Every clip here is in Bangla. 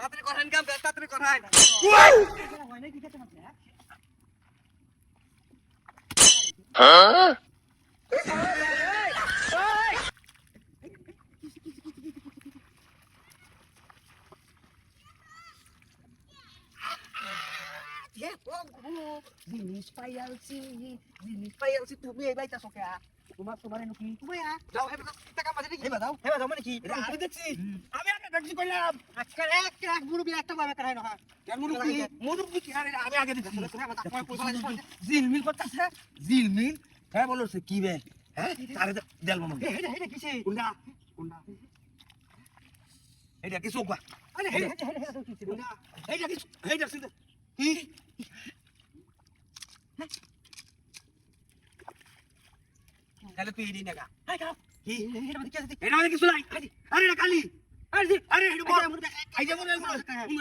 তাড়াতাড়ি করেন কাম তাড়াতাড়ি করেন হয় হ্যাঁ। জিনিস পাইয়ালছি জিনিস পাইয়ালছি তুমি এই বাইতা সকে তোমার তোমার নাকি তুমি আ যাও হেবে টাকা মাঝে দেখি হেবা দাও হেবা দাও মানে কি? এটা আমি দেখছি। আমি আগে দেখছি কইলাম। আজকাল এক এক মুরুবি একটা বাবে করাই না কেন মুরুব্বি? মুরুব্বি কি? আরে আমি আগে দেখছি। জিল মিল করতেছে জিল মিল হ্যাঁ বলো সে কি বে? হ্যাঁ আরে দেল মামা হেডা হেডা কিছে কোনটা কোনটা এটা কি সোকবা আরে হেডা হেডা কিছে কোনটা এইটা কি এইটা কি তাহলে তুই এদিন দেখা হাই খাও এটা মানে কিছু নাই। আরে এটা কালি। আরে জি আরে এটা বড়। এই যে বড়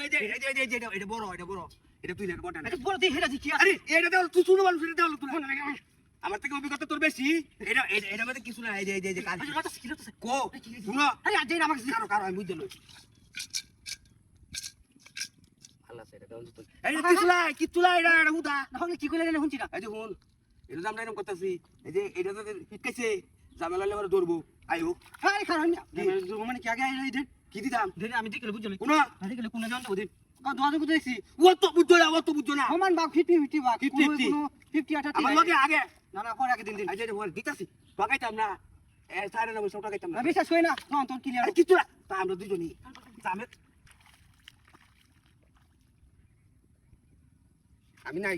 এই যে এই যে এটা এটা বড় এটা বড়। এটা তুই লেট বটা। না বড় হেডা কি আরে এটা দেওয়াল তুই শুনো মানুষ এটা দেওয়াল তুই আমার থেকে অভিজ্ঞতা তোর বেশি। এটা এটা এটা মধ্যে কিছু না এই যে এই যে এই কালি। আরে রাতা সিকিলো তো কো শুনো। আরে আজ যেন আমাকে। কারও কারও আমি বুঝতে লই আল্লাহ সেটা দেওয়াল তুই এই কিছু নাই কিছু নাই এটা কি কইলে না হুনছি না। এই যে এটা জামটা এরকম করতেছি এই যে এটা তো হিটকেছে জামেলা হলে পরে ধরবো হাই খাও না মানে কি আগে কি দিতাম? দেন আমি দেখলে বুঝলি কোনো? দেখলে কোন জানতো দেখো দেখছি ও তো বুঝছ না ও তো বুঝছ না। বাগ 50 50 বাগ 50 50 50 আটা আমার লগে আগে। না না করে আগে দিন দিন। এই যে বল দিতাছি। টাকাইতাম না। এ সাড়ে নয় সব টাকাইতাম না। বিশ্বাস করি না। না তোর ক্লিয়ার আরে কিছু না। তা আমরা দুজনই। আমি আমি নাই।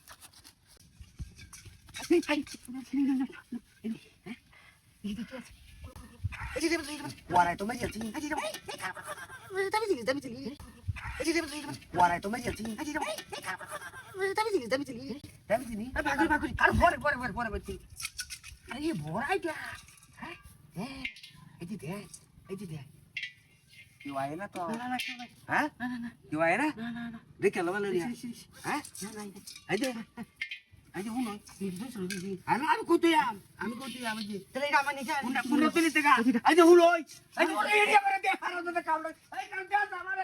না হ্যাঁ না এই যে এই যে হুনো আমি আমি কইতে আম আমি কইতে আমি যে তাহলে এটা আমার নিচে তুলি থেকে এই যে হুনো এই যে এরিয়া এই যে আমার দে হারা দে কামড় এই কাম দে আমার